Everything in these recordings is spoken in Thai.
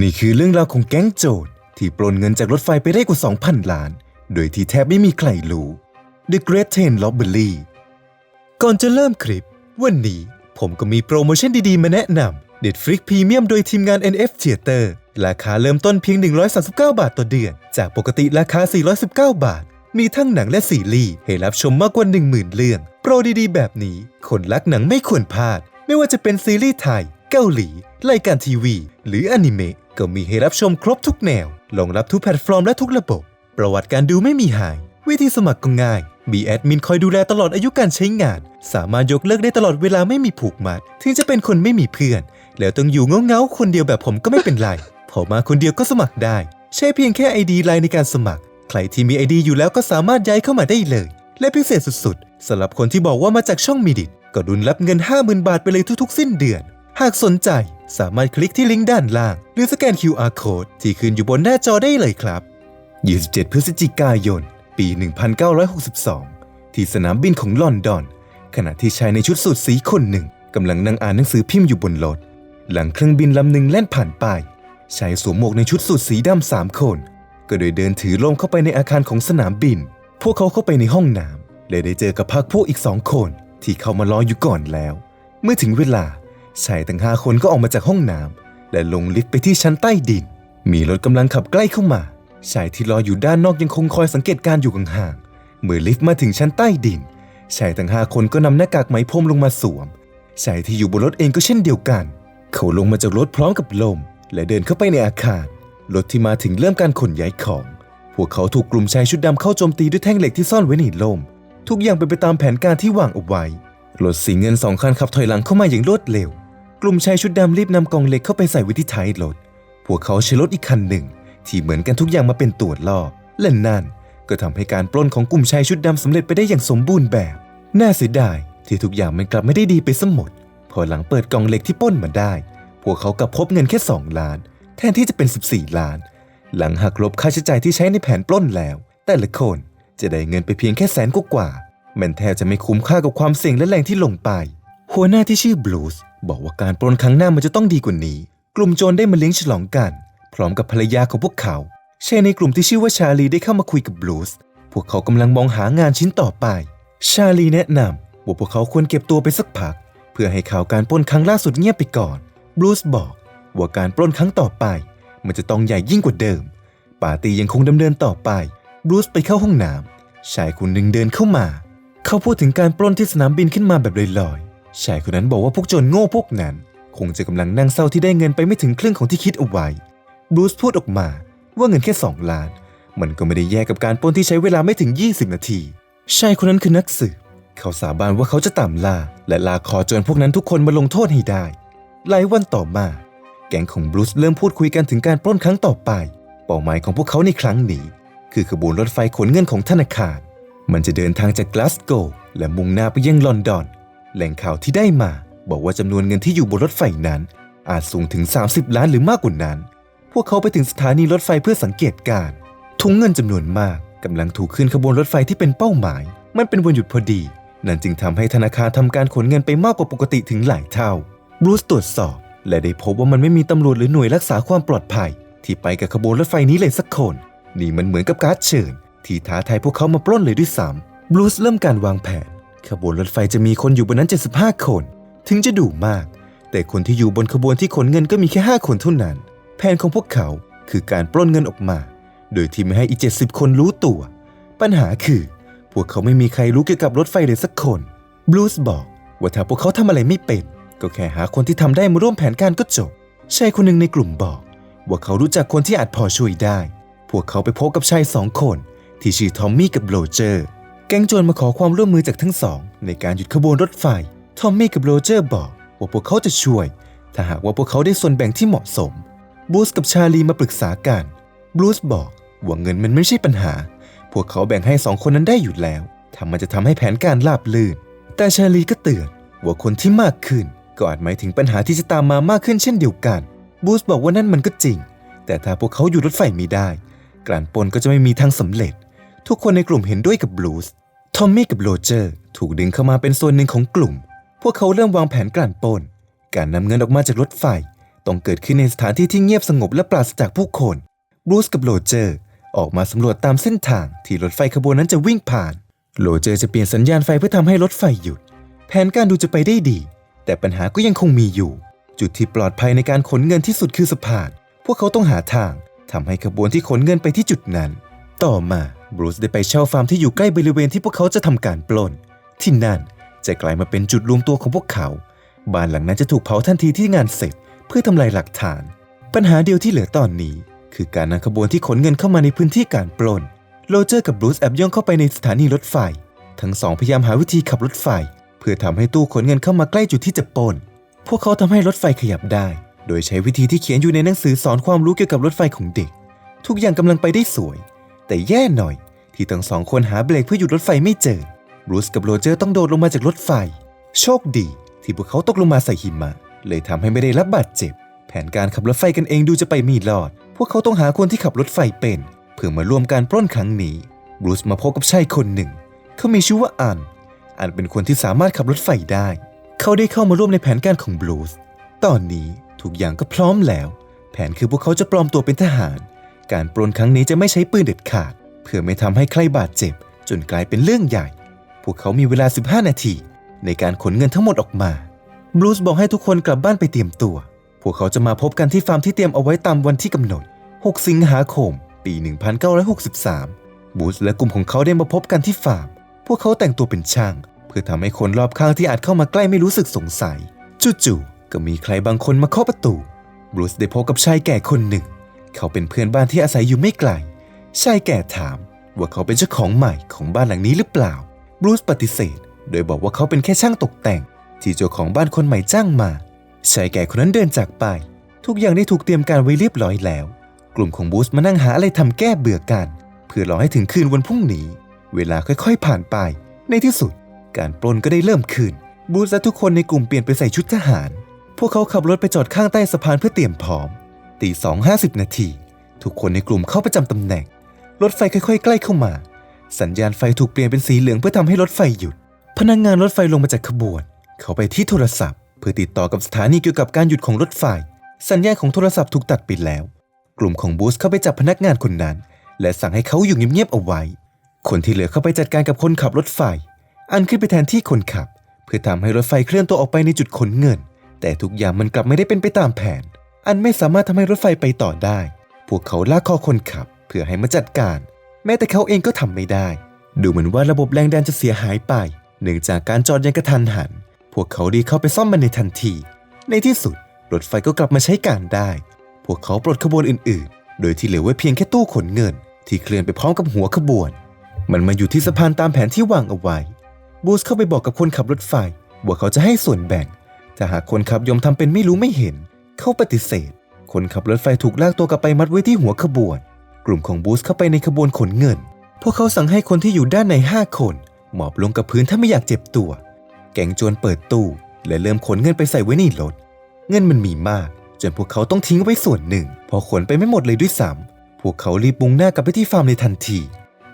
นี่คือเรื่องราวของแก๊งโจรที่ปล้นเงินจากรถไฟไปได้กว่า 2,000 ล้าน โดยที่แทบไม่มีใครรู้ The Great Ten Robbery ก่อนจะเริ่มคลิป วันนี้ผมก็มีโปรโมชั่นดีๆ มาแนะนำ Netflix Premium โดยทีมงาน NF Theater ราคาเริ่มต้นเพียง 139 บาทต่อเดือน จากปกติราคา 419 บาท มีทั้งหนังและซีรีส์ให้รับชมมากกว่า 10,000 เรื่อง โปรดีๆ แบบนี้ คนรักหนังไม่ควรพลาด ไม่ว่าจะเป็นซีรีส์ไทย เกาหลี รายการทีวี หรืออนิเมะ ก็มีให้รับชมครบทุกแนวรองรับทุกแพลตฟอร์มและทุกระบบ ประวัติการดูไม่มีหาย วิธีสมัครก็ง่าย มีแอดมินคอยดูแลตลอดอายุการใช้งาน สามารถยกเลิกได้ตลอดเวลาไม่มีผูกมัด ถึงจะเป็นคนไม่มีเพื่อน แล้วต้องอยู่เงาๆคนเดียวแบบผมก็ไม่เป็นไรพอมาคนเดียวก็สมัครได้ ใช้เพียงแค่ ID ไลน์ในการสมัคร ใครที่มี ID อยู่แล้วก็สามารถย้ายเข้ามาได้เลย และพิเศษสุดๆสำหรับคนที่บอกว่ามาจากช่องมีดิตก็ดุลรับเงิน 50,000 บาทไปเลยทุกๆ สิ้นเดือน หากสนใจ สามารถคลิกที่ลิงก์ด้านล่าง หรือสแกน QR code ที่ขึ้นอยู่บนหน้าจอได้เลยครับ 27 พฤศจิกายน ปี 1962 ที่สนามบินของลอนดอน ขณะที่ชายในชุดสูทสีคนหนึ่งกำลังนั่งอ่านหนังสือพิมพ์อยู่บนรถ หลังเครื่องบินลำหนึ่งแล่นผ่านไปชายสวมหมวกในชุดสูทสีดำสามคน ก็โดยเดินถือลมเข้าไปในอาคารของสนามบิน พวกเขาเข้าไปในห้องน้ำและได้เจอกับพักพวกอีกสองคน ที่เข้ามารออยู่ก่อนแล้ว เมื่อถึงเวลา ชายทั้งห้าคนก็ออกมาจากห้องน้ำและลงลิฟต์ไปที่ชั้นใต้ดิน มีรถกำลังขับใกล้เข้ามา ชายที่รออยู่ด้านนอกยังคงคอยสังเกตการณ์อยู่ห่างๆเมื่อลิฟต์มาถึงชั้นใต้ดิน ชายทั้งห้าคนก็นำหน้ากากไหมพรมลงมาสวม ชายที่อยู่บนรถเองก็เช่นเดียวกัน เขาลงมาจากรถพร้อมกับลม และเดินเข้าไปในอาคารรถที่มาถึงเริ่มการขนย้ายของ พวกเขาถูกกลุ่มชายชุดดำเข้าโจมตีด้วยแท่งเหล็กที่ซ่อนไว้ในลม ทุกอย่างเป็นไปตามแผนการที่วางเอาไว้รถสีเงินสองคันขับถอยหลังเข้ามาอย่างรวดเร็ว กลุ่มชายชุดดำรีบนำกองเหล็กเข้าไปใส่ไว้ที่ท้ายรถ พวกเขาใช้รถอีกคันหนึ่ง ที่เหมือนกันทุกอย่างมาเป็นตัวล่อ และนั่นก็ทำให้การปล้นของกลุ่มชายชุดดำสำเร็จไปได้อย่างสมบูรณ์แบบ น่าเสียดายที่ทุกอย่างมันกลับไม่ได้ดีไปสมหมด พอหลังเปิดกล่องเหล็กที่ปล้นมาได้ พวกเขากลับพบเงินแค่ 2 ล้าน แทนที่จะเป็น 14 ล้าน หลังหักลบค่าใช้จ่ายที่ใช้ในแผนปล้นแล้ว แต่ละคนจะได้เงินไปเพียงแค่แสนกว่า มันแทบจะไม่คุ้มค่ากับความเสี่ยงและแรงที่ลงไป หัวหน้าที่ชื่อบลูสบอกว่าการปล้นครั้งหน้ามันจะต้องดีกว่านี้ กลุ่มโจรได้มาเลี้ยงฉลองกัน พร้อมกับภรรยาของพวกเขาชายในกลุ่มที่ชื่อว่าชาลีได้เข้ามาคุยกับบลูสพวกเขากำลังมองหางานชิ้นต่อไป ชาลีแนะนำว่าพวกเขาควรเก็บตัวไปสักพัก เพื่อให้ข่าวการปล้นครั้งล่าสุดเงียบไปก่อนบลูสบอกว่าการปล้นครั้งต่อไป มันจะต้องใหญ่ยิ่งกว่าเดิม ปาร์ตี้ยังคงดำเนินต่อไปบรูซไปเข้าห้องน้ำชายคนหนึ่งเดินเข้ามา เขาพูดถึงการปล้นที่สนามบินขึ้นมาแบบลอยๆ ชายคนนั้นบอกว่าพวกโจรโง่พวกนั้น คงจะกำลังนั่งเศร้าที่ได้เงินไปไม่ถึงครึ่งของที่คิดเอาไว้บรูซพูดออกมาว่าเงินแค่ 2 ล้าน มันก็ไม่ได้แย่กับการปล้นที่ใช้เวลาไม่ถึง 20 นาทีชายคนนั้นคือนักสืบเขาสาบานว่าเขาจะตามล่า และลากคอโจรพวกนั้นทุกคนมาลงโทษให้ได้ หลายวันต่อมา แก๊งของบรูซเริ่มพูดคุยกันถึงการปล้นครั้งต่อไป เป้าหมายของพวกเขาในครั้งนี้ คือขบวนรถไฟขนเงินของธนาคาร มันจะเดินทางจากกลาสโกว์และมุ่งหน้าไปยังลอนดอน แหล่งข่าวที่ได้มา บอกว่าจำนวนเงินที่อยู่บนรถไฟนั้น อาจสูงถึง 30 ล้านหรือมากกว่านั้น พวกเขาไปถึงสถานีรถไฟเพื่อสังเกตการณ์ถุงเงินจำนวนมากกำลังถูกขึ้นขบวนรถไฟที่เป็นเป้าหมาย มันเป็นวันหยุดพอดี นั่นจึงทำให้ธนาคารทำการขนเงินไปมากกว่าปกติถึงหลายเท่าบรูซตรวจสอบ และได้พบว่ามันไม่มีตำรวจหรือหน่วยรักษาความปลอดภัย ที่ไปกับขบวนรถไฟนี้เลยสักคน นี่มันเหมือนกับการ์ดเชิญ ที่ท้าทายพวกเขามาปล้นเลยด้วยซ้ำบรูซเริ่มการวางแผน ขบวนรถไฟจะมีคนอยู่บนนั้น 75 คน ถึงจะดุมาก แต่คนที่อยู่บนขบวนที่ขนเงินก็มีแค่ 5 คนเท่านั้น แผนของพวกเขาคือการปล้นเงินออกมา โดยที่ไม่ให้อีก 70 คนรู้ตัว ปัญหาคือ พวกเขาไม่มีใครรู้เกี่ยวกับรถไฟเลยสักคน บลูสบอกว่าถ้าพวกเขาทำอะไรไม่เป็น ก็แค่หาคนที่ทำได้มาร่วมแผนการก็จบ ชายคนหนึ่งในกลุ่มบอก ว่าเขารู้จักคนที่อาจพอช่วยได้ พวกเขาไปพบกับชายสองคน ที่ชื่อทอมมี่กับโรเจอร์ แก๊งโจรมาขอความร่วมมือจากทั้งสอง ในการหยุดขบวนรถไฟ ทอมมี่กับโรเจอร์บอกว่าพวกเขาจะช่วย ถ้าหากว่าพวกเขาได้ส่วนแบ่งที่เหมาะสมบรูซกับชาลีมาปรึกษากันบรูซบอกว่าเงินมันไม่ใช่ปัญหา พวกเขาแบ่งให้สองคนนั้นได้อยู่แล้วถ้ามันจะทำให้แผนการลาบลื่น แต่ชาลีก็เตือนว่าคนที่มากขึ้นก็อาจหมายถึงปัญหาที่จะตามมามากขึ้นเช่นเดียวกันบรูซบอกว่านั่นมันก็จริง แต่ถ้าพวกเขาอยู่รถไฟไม่ได้ การปนก็จะไม่มีทางสำเร็จ ทุกคนในกลุ่มเห็นด้วยกับบลูสทอมมี่กับโรเจอร์ถูกดึงเข้ามาเป็นส่วนหนึ่งของกลุ่ม พวกเขาเริ่มวางแผนการปล้น การนำเงินออกมาจากรถไฟ ต้องเกิดขึ้นในสถานที่ที่เงียบสงบและปราศจากผู้คน บรูซกับโรเจอร์ ออกมาสำรวจตามเส้นทางที่รถไฟขบวนนั้นจะวิ่งผ่าน โรเจอร์จะเปลี่ยนสัญญาณไฟเพื่อทำให้รถไฟหยุด แผนการดูจะไปได้ดี แต่ปัญหาก็ยังคงมีอยู่ จุดที่ปลอดภัยในการขนเงินที่สุดคือสะพาน พวกเขาต้องหาทางทำให้ขบวนที่ขนเงินไปที่จุดนั้น ต่อมา บรูซได้ไปเช่าฟาร์มที่อยู่ใกล้บริเวณที่พวกเขาจะทำการปล้น ที่นั่นจะกลายมาเป็นจุดรวมตัวของพวกเขา บ้านหลังนั้นจะถูกเผาทันทีที่งานเสร็จเพื่อทำลายหลักฐาน ปัญหาเดียวที่เหลือตอนนี้ คือการนำขบวนที่ขนเงินเข้ามาในพื้นที่การปล้น โรเจอร์กับบรูซแอบย่องเข้าไปในสถานีรถไฟ ทั้งสองพยายามหาวิธีขับรถไฟ เพื่อทำให้ตู้ขนเงินเข้ามาใกล้จุดที่จะปล้น พวกเขาทำให้รถไฟขยับได้ โดยใช้วิธีที่เขียนอยู่ในหนังสือสอนความรู้เกี่ยวกับรถไฟของเด็ก ทุกอย่างกำลังไปได้สวย แต่แย่หน่อย ที่ทั้งสองคนหาเบรกเพื่อหยุดรถไฟไม่เจอบรูซกับโรเจอร์ต้องโดดลงมาจากรถไฟ โชคดี ที่พวกเขาตกลงมาใส่หิมะ เลยทำให้ไม่ได้รับบาดเจ็บ แผนการขับรถไฟกันเองดูจะไปมีรอด พวกเขาต้องหาคนที่ขับรถไฟเป็น เพื่อมาร่วมการปล้นครั้งนี้บรูซมาพบกับชายคนหนึ่ง เขามีชื่อว่าอัน อันเป็นคนที่สามารถขับรถไฟได้ เขาได้เข้ามาร่วมในแผนการของบลูสตอนนี้ทุกอย่างก็พร้อมแล้ว แผนคือพวกเขาจะปลอมตัวเป็นทหาร การปล้นครั้งนี้จะไม่ใช้ปืนเด็ดขาด เพื่อไม่ทำให้ใครบาดเจ็บ จนกลายเป็นเรื่องใหญ่ พวกเขามีเวลา 15 นาที ในการขนเงินทั้งหมดออกมาบลูสบอกให้ทุกคนกลับบ้านไปเตรียมตัว พวกเขาจะมาพบกันที่ฟาร์มที่เตรียมเอาไว้ตามวันที่กำหนด 6 สิงหาคม ปี 1963 บูสและกลุ่มของเขาได้มาพบกันที่ฟาร์ม พวกเขาแต่งตัวเป็นช่าง เพื่อทำให้คนรอบข้างที่อาจเข้ามาใกล้ไม่รู้สึกสงสัย จู่ๆ ก็มีใครบางคนมาเคาะประตูบรูซได้พบกับชายแก่คนหนึ่ง เขาเป็นเพื่อนบ้านที่อาศัยอยู่ไม่ไกล ชายแก่ถามว่าเขาเป็นเจ้าของใหม่ของบ้านหลังนี้หรือเปล่า บรูซปฏิเสธ โดยบอกว่าเขาเป็นแค่ช่างตกแต่ง ที่เจ้าของบ้านคนใหม่จ้างมา ชายแก่คนนั้นเดินจากไป ทุกอย่างได้ถูกเตรียมการไว้เรียบร้อยแล้ว กลุ่มของบรูซมานั่งหาอะไรทำแก้เบื่อกัน เพื่อรอให้ถึงคืนวันพรุ่งนี้ เวลาค่อยๆผ่านไป ในที่สุด การปล้นก็ได้เริ่มขึ้นบูธและทุกคนในกลุ่มเปลี่ยนไปใส่ชุดทหาร พวกเขาขับรถไปจอดข้างใต้สะพานเพื่อเตรียมพร้อม ตีสองห้าสิบนาที ทุกคนในกลุ่มเข้าประจำตำแหน่ง รถไฟค่อยๆ ใกล้เข้ามา สัญญาณไฟถูกเปลี่ยนเป็นสีเหลืองเพื่อทำให้รถไฟหยุด พนักงงานรถไฟลงมาจากขบวน เขาไปที่โทรศัพท์ เพื่อติดต่อกับสถานีเกี่ยวกับการหยุดของรถไฟ สัญญาณของโทรศัพท์ถูกตัดไปแล้ว กลุ่มของบูสเข้าไปจับพนักงานคนนั้น และสั่งให้เขาอยู่เงียบๆเอาไว้ คนที่เหลือเข้าไปจัดการกับคนขับรถไฟ อันขึ้นไปแทนที่คนขับ เพื่อทำให้รถไฟเคลื่อนตัวออกไปในจุดขนเงิน แต่ทุกอย่างมันกลับไม่ได้เป็นไปตามแผน อันไม่สามารถทำให้รถไฟไปต่อได้ พวกเขาลากคอคนขับ เพื่อให้มาจัดการ แม้แต่เขาเองก็ทำไม่ได้ ดูเหมือนว่าระบบแรงดันจะเสียหายไป เนื่องจากการจอดยังกระทันหัน พวกเขารีเข้าไปซ่อมมันในทันที ในที่สุด รถไฟก็กลับมาใช้การได้ พวกเขาปลดขบวนอื่น ๆ โดยที่เหลือไว้เพียงแค่ตู้ขนเงิน ที่เคลื่อนไปพร้อมกับหัวขบวน มันมาอยู่ที่สะพานตามแผนที่วางเอาไว้ บูสเข้าไปบอกกับคนขับรถไฟว่าเขาจะให้ส่วนแบ่ง ถ้าหากคนขับยอมทำเป็นไม่รู้ไม่เห็น เขาปฏิเสธ คนขับรถไฟถูกลากตัวกลับไปมัดไว้ที่หัวขบวน กลุ่มของบูสเข้าไปในขบวนขนเงิน พวกเขาสั่งให้คนที่อยู่ด้านในห้าคนหมอบลงกับพื้นถ้าไม่อยากเจ็บตัว แก๊งโจรเปิดตู้และเริ่มขนเงินไปใส่ไว้ในรถ เงินมันมีมาก จนพวกเขาต้องทิ้งไว้ส่วนหนึ่ง พอขนไปไม่หมดเลยด้วยซ้ำพวกเขารีบมุ่งหน้ากลับไปที่ฟาร์มในทันที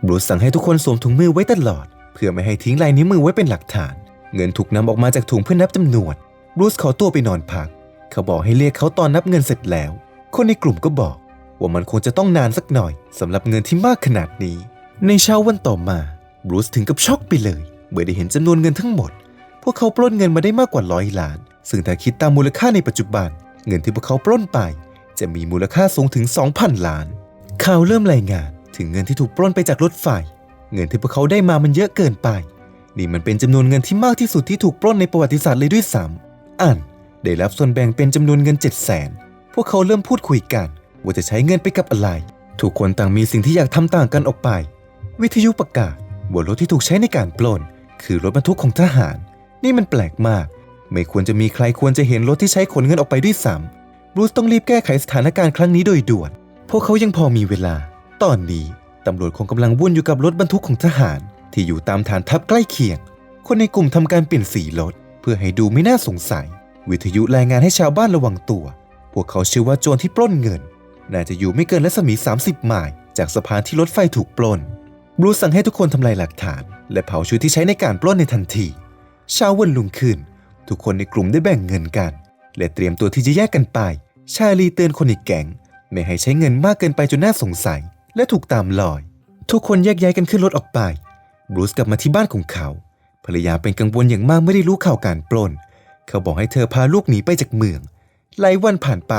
บรูซสั่งให้ทุกคนสวมถุงมือไว้ตลอด เพื่อไม่ให้ทิ้งลายนิ้วมือไว้เป็นหลักฐาน เงินถูกนำออกมาจากถุงเพื่อนับจำนวนบรูซขอตัวไปนอนพัก เขาบอกให้เรียกเขาตอนนับเงินเสร็จแล้ว คนในกลุ่มก็บอก ว่ามันคงจะต้องนานสักหน่อยสำหรับเงินที่มากขนาดนี้ ในเช้าวันต่อมาบรูซถึงกับช็อกไปเลยเมื่อได้เห็นจำนวนเงินทั้งหมด พวกเขาปล้นเงินมาได้มากกว่าร้อยล้าน ซึ่งถ้าคิดตามมูลค่าในปัจจุบัน เงินที่พวกเขาปล้นไป จะมีมูลค่าสูงถึง 2,000 ล้าน ข่าวเริ่มรายงานถึงเงินที่ถูกปล้นไปจากรถไฟ เงินที่พวกเขาได้มามันเยอะเกินไป นี่มันเป็นจำนวนเงินที่มากที่สุดที่ถูกปล้นในประวัติศาสตร์เลยด้วยซ้ำอัน ได้รับส่วนแบ่งเป็นจำนวนเงิน7 0 0 0 0 0พวกเขาเริ่มพูดคุยกัน ว่าจะใช้เงินไปกับอะไร ทุกคนต่างมีสิ่งที่อยากทำต่างกันออกไป วิทยุประกาศว่ารถที่ถูกใช้ในการปล้น คือรถบรรทุกของทหาร นี่มันแปลกมาก ไม่ควรจะมีใครควรจะเห็นรถที่ใช้ขนเงินออกไปด้วยซ้ำบรูซต้องรีบแก้ไขสถานการณ์ครั้งนี้โดยด่วน พวกเขายังพอมีเวลา ตอนนี้ตำรวจคงกำลังวุ่นอยู่กับรถบรรทุกของทหาร ที่อยู่ตามฐานทัพใกล้เคียง คนในกลุ่มทำการเปลี่ยนสีรถเพื่อให้ดูไม่น่าสงสัย วิทยุรายงานให้ชาวบ้านระวังตัว พวกเขาเชื่อว่าโจรที่ปล้นเงินน่าจะอยู่ไม่เกินรัศมี 30 ไมล์จากสะพานที่รถไฟถูกปล้นบรูสั่งให้ทุกคนทำลายหลักฐาน และเผาชุดที่ใช้ในการปล้นในทันทีเช้าวันรุ่งขึ้น ทุกคนในกลุ่มได้แบ่งเงินกัน และเตรียมตัวที่จะแยกกันไป ชาลีเตือนคนอีกแก๊งไม่ให้ใช้เงินมากเกินไปจนน่าสงสัย และถูกตามลอย ทุกคนแยกย้ายกันขึ้นรถออกไปบรูซกลับมาที่บ้านของเขา ภรรยาเป็นกังวลอย่างมากไม่ได้รู้ข่าวการปล้น เขาบอกให้เธอพาลูกหนีไปจากเมือง หลายวันผ่านไป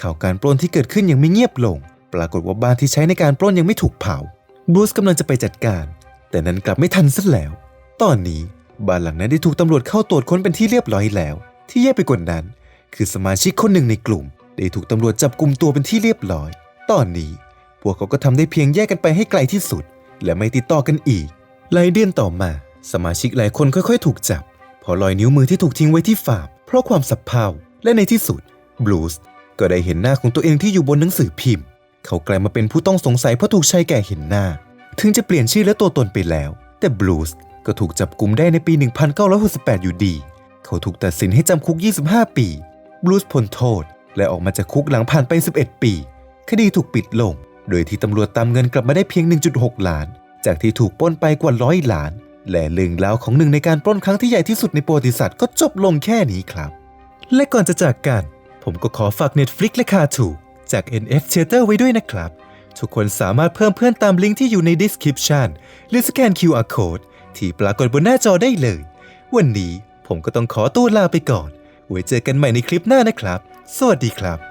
ข่าวการปล้นที่เกิดขึ้นยังไม่เงียบลง ปรากฏว่าบ้านที่ใช้ในการปล้นยังไม่ถูกเผาบรูซกำลังจะไปจัดการ แต่นั้นกลับไม่ทันซะแล้ว ตอนนี้บ้านหลังนั้นได้ถูกตำรวจเข้าตรวจค้นเป็นที่เรียบร้อยแล้ว ที่แย่ไปกว่านั้น คือสมาชิกคนหนึ่งในกลุ่ม ได้ถูกตำรวจจับกลุ่มตัวเป็นที่เรียบร้อย ตอนนี้ พวกเขาก็ทำได้เพียงแยกกันไปให้ไกลที่สุด และไม่ติดต่อกันอีกหลายเดือนต่อมา สมาชิกหลายคนค่อย ๆ ถูกจับ อรอยนิ้วมือที่ถูกทิ้งไว้ที่ฝาบ เพราะความสับเพ่าและในที่สุดบลูสก็ได้เห็นหน้าของตัวเองที่อยู่บนหนังสือพิมพ์ เขากลายมาเป็นผู้ต้องสงสัยเพราะถูกชายแก่เห็นหน้า ถึงจะเปลี่ยนชื่อและตัวตนไปแล้ว แต่บลูสก็ถูกจับกลุมได้ในปี 1968 อยู่ดี เขาถูกตัดสินให้จำคุก 25 ปีบลูสพ้นโทษ และออกมาจากคุกหลังผ่านไป 11 ปี คดีถูกปิดลง โดยที่ตำรวจตามเงินกลับมาได้เพียง 1.6 ล้าน จากที่ถูกปล้นไปกว่าร้อยล้าน และเรื่องราวของหนึ่งในการปล้นครั้งที่ใหญ่ที่สุดในประวัติศาสตร์ก็จบลงแค่นี้ครับ และก่อนจะจากกัน ผมก็ขอฝาก Netflix และคาถูจาก NF Theater ไว้ด้วยนะครับ ทุกคนสามารถเพิ่มเพื่อนตามลิงก์ที่อยู่ใน description หรือสแกน QR code ที่ปรากฏบนหน้าจอได้เลย วันนี้ผมก็ต้องขอตัวลาไปก่อน ไว้เจอกันใหม่ในคลิปหน้านะครับ สวัสดีครับ